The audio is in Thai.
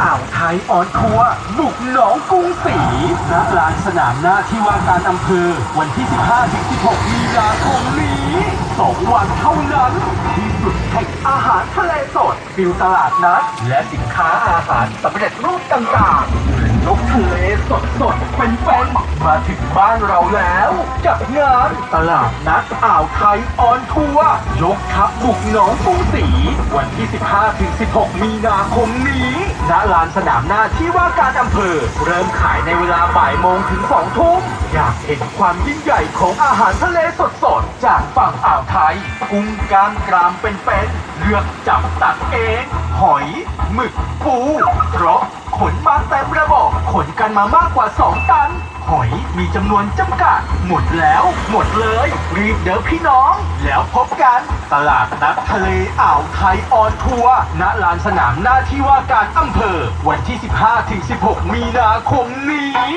อ่าวไทยออนทัวร์บุกหนองกรุงศรีณลานสนามหน้าที่ว่าการอำเภอ วันที่ 15-16 มีนาคมนี้สองวันเท่านั้น ที่สุดแห่งอาหารทะเลสดฟิวตลาดนัดและสินค้าอาหารสำเร็จรูปต่างๆยกทะเลสดสดๆเป็นๆมาถึงบ้านเราแล้วกับงานตลาดนัดอ่าวไทยออนทัวร์ยกทัพบุกหนองกรุงศรีวันที่ 15-16 มีนาคมนี้ ณลานสนามหน้าที่ว่าการอำเภอ เริ่มขายในเวลาบ่ายโมงถึงสองทุ่มอยากเห็นความยิ่งใหญ่ของอาหารทะเลสดๆ จากฝั่งอ่าวไทย กุ้งก้ามกรามเป็นๆเลือกจับตักเอง หอย หมึกปูเพราะขนมาเต็มระบบขนกันมามากกว่า 2 ตัน หอยมีจำนวนจำกัด หมดแล้ว หมดเลย รีบเด้อพี่น้อง แล้วพบกัน ตลาดนัดทะเลอ่าวไทยออนทัวร์ณลานสนามหน้าที่ว่าการอำเภอ วันที่ 15-16 มีนาคมนี้